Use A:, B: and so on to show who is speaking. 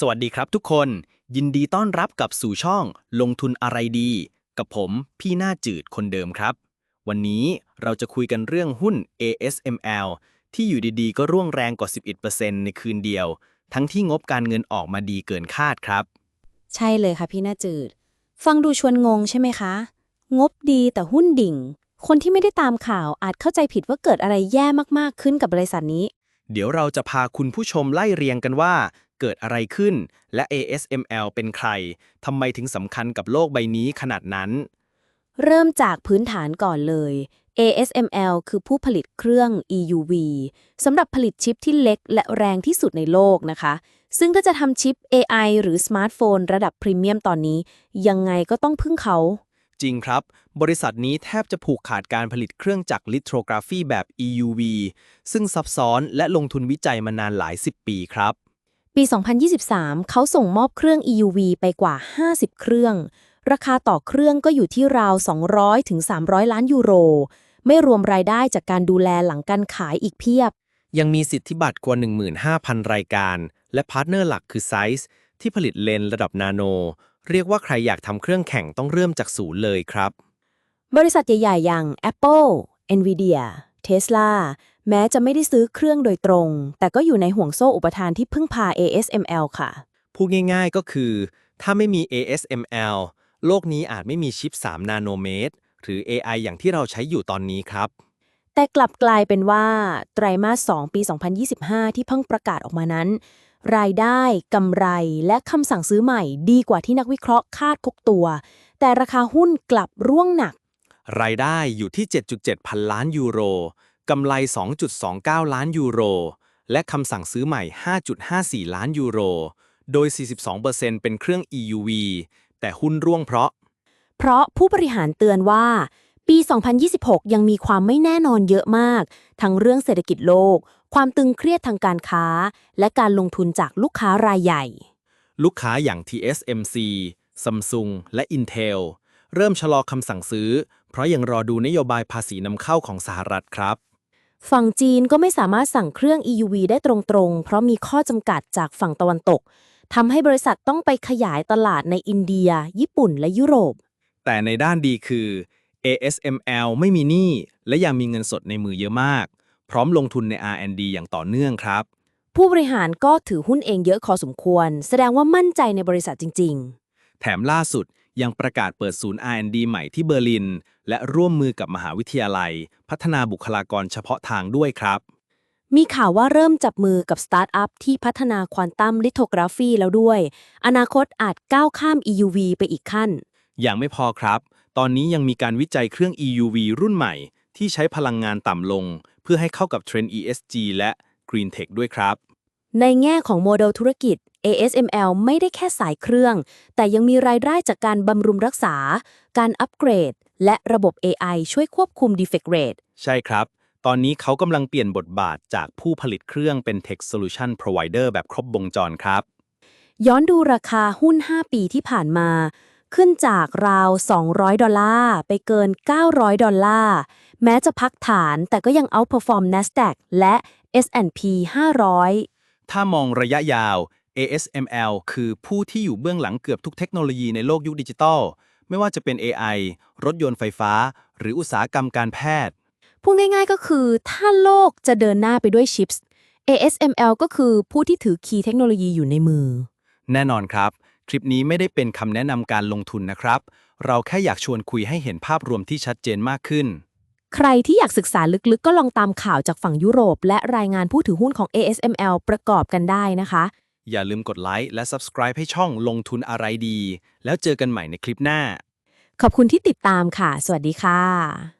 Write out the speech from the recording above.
A: สวัสดีครับทุกคน ยินดีต้อนรับกลับสู่ช่องลงทุนอะไรดี กับผมพี่หน้าจืดคนเดิมครับ วันนี้เราจะคุยกันเรื่องหุ้น ASML ที่อยู่ดีๆ ก็ร่วงแรงกว่า 11%ในคืนเดียว ทั้งที่งบการเงินออกมาดีเกินคาดครับ
B: ใช่เลยค่ะพี่หน้าจืด ฟังดูชวนงงใช่ไหมคะ งบดีแต่หุ้นดิ่ง คนที่ไม่ได้ตามข่าวอาจเข้าใจผิดว่าเกิดอะไรแย่มากๆขึ้นกับบริษัทนี้
A: เดี๋ยวเราจะพาคุณผู้ชมไล่เรียงกันว่า เกิดอะไรขึ้น และ ASML เป็นใครทำไมถึงสำคัญกับโลกใบนี้ขนาดนั้น
B: เริ่มจากพื้นฐานก่อนเลย ASML คือผู้ผลิตเครื่อง EUV สำหรับผลิตชิปที่เล็กและแรงที่สุดในโลกนะคะ ซึ่งถ้าจะทำชิป AI หรือสมาร์ทโฟนระดับพรีเมียมตอนนี้ ยังไงก็ต้องพึ่งเขา
A: จริงครับ บริษัทนี้แทบจะผูกขาดการผลิตเครื่องจักรลิโทรกราฟีแบบ EUV ซึ่งซับซ้อนและลงทุนวิจัยมานานหลายสิบปีครับ
B: ปี 2023 เขาส่งมอบเครื่อง EUV ไปกว่า 50 เครื่อง ราคาต่อเครื่องก็อยู่ที่ราว 200 ถึง 300 ล้านยูโร ไม่รวมรายได้จากการดูแลหลังการขายอีกเพียบ
A: ยังมีสิทธิบัตรกว่า 15,000 รายการ และพาร์ทเนอร์หลักคือไซส์ที่ผลิตเลนส์ระดับนาโน เรียกว่าใครอยากทำเครื่องแข่งต้องเริ่มจากศูนย์เลยครับ
B: บริษัทใหญ่ ๆ อย่าง Apple, Nvidia, Tesla แม้จะไม่ได้ซื้อเครื่องโดยตรง แต่ก็อยู่ในห่วงโซ่อุปทานที่พึ่งพา ASML ค่ะ
A: พูดง่ายๆก็คือ ถ้าไม่มี ASML โลกนี้อาจไม่มีชิป 3 นาโนเมตร หรือ AI อย่างที่เราใช้อยู่ตอนนี้ครับ
B: แต่กลับกลายเป็นว่า ไตรมาส 2 ปี 2025 ที่เพิ่งประกาศออกมานั้น รายได้กำไรและคำสั่งซื้อใหม่ดีกว่าที่นักวิเคราะห์คาดทุกตัว แต่ราคาหุ้นกลับร่วงหนัก
A: รายได้อยู่ที่ 7.7 พันล้านยูโรกำไร 2.29 ล้านยูโร และคำสั่งซื้อใหม่ 5.54 ล้านยูโร โดย 42%เป็นเครื่อง EUV แต่หุ้นร่วงเพราะ
B: เพราะผู้บริหารเตือนว่าปี 2026 ยังมีความไม่แน่นอนเยอะมาก ทั้งเรื่องเศรษฐกิจโลก ความตึงเครียดทางการค้า และการลงทุนจากลูกค้ารายใหญ่
A: ลูกค้าอย่าง TSMC Samsung และ Intel เริ่มชะลอคำสั่งซื้อ เพราะยังรอดูนโยบายภาษีนำเข้าของสหรัฐครับ
B: ฝั่งจีนก็ไม่สามารถสั่งเครื่อง EUV ได้ตรงๆ เพราะมีข้อจำกัดจากฝั่งตะวันตกทำให้บริษัทต้องไปขยายตลาดในอินเดีย ญี่ปุ่นและยุโรป
A: แต่ในด้านดีคือ ASML ไม่มีหนี้และยังมีเงินสดในมือเยอะมาก พร้อมลงทุนใน R&D อย่างต่อเนื่องครับ
B: ผู้บริหารก็ถือหุ้นเองเยอะพอสมควร แสดงว่ามั่นใจในบริษัทจริงๆ
A: แถมล่าสุดยังประกาศเปิดศูนย์ R&D ใหม่ที่เบอร์ลิน และร่วมมือกับมหาวิทยาลัย พัฒนาบุคลากรเฉพาะทางด้วยครับ
B: มีข่าวว่าเริ่มจับมือกับสตาร์ทอัพที่พัฒนาควอนตัมลิโทกราฟีแล้วด้วย อนาคตอาจก้าวข้าม EUV ไปอีกขั้น
A: อย่างไม่พอครับ ตอนนี้ยังมีการวิจัยเครื่อง EUV รุ่นใหม่ ที่ใช้พลังงานต่ำลงเพื่อให้เข้ากับเทรนด์ ESG และ Green Tech ด้วยครับ
B: ในแง่ของโมเดลธุรกิจ ASML ไม่ได้แค่สายเครื่อง แต่ยังมีรายได้จากการบำรุงรักษา การอัปเกรด และระบบ AI ช่วยควบคุม defect rate
A: ใช่ครับ ตอนนี้เขากำลังเปลี่ยนบทบาทจากผู้ผลิตเครื่องเป็น Tech Solution Provider แบบครบวงจรครับ
B: ย้อนดูราคาหุ้น 5 ปีที่ผ่านมา ขึ้นจากราว 200 ดอลลาร์ ไปเกิน 900 ดอลลาร์ แม้จะพักฐานแต่ก็ยัง outperform NASDAQ และ S&P 500
A: ถ้ามองระยะยาว ASML คือผู้ที่อยู่เบื้องหลังเกือบทุกเทคโนโลยีในโลกยุคดิจิทัลไม่ว่าจะเป็น AI รถยนต์ไฟฟ้า หรืออุตสาหกรรมการแพทย์
B: พูดง่ายๆก็คือถ้าโลกจะเดินหน้าไปด้วยชิปส์ ASML ก็คือผู้ที่ถือคีย์เทคโนโลยีอยู่ในมือ
A: แน่นอนครับ คลิปนี้ไม่ได้เป็นคำแนะนำการลงทุนนะครับ เราแค่อยากชวนคุยให้เห็นภาพรวมที่ชัดเจนมากขึ้น
B: ใครที่อยากศึกษาลึกๆ ก็ลองตามข่าวจากฝั่งยุโรป และรายงานผู้ถือหุ้นของ ASML ประกอบกันได้นะคะ
A: อย่าลืมกดไลค์และ Subscribe ให้ช่องลงทุนอะไรดี แล้วเจอกันใหม่ในคลิปหน้า
B: ขอบคุณที่ติดตามค่ะ สวัสดีค่ะ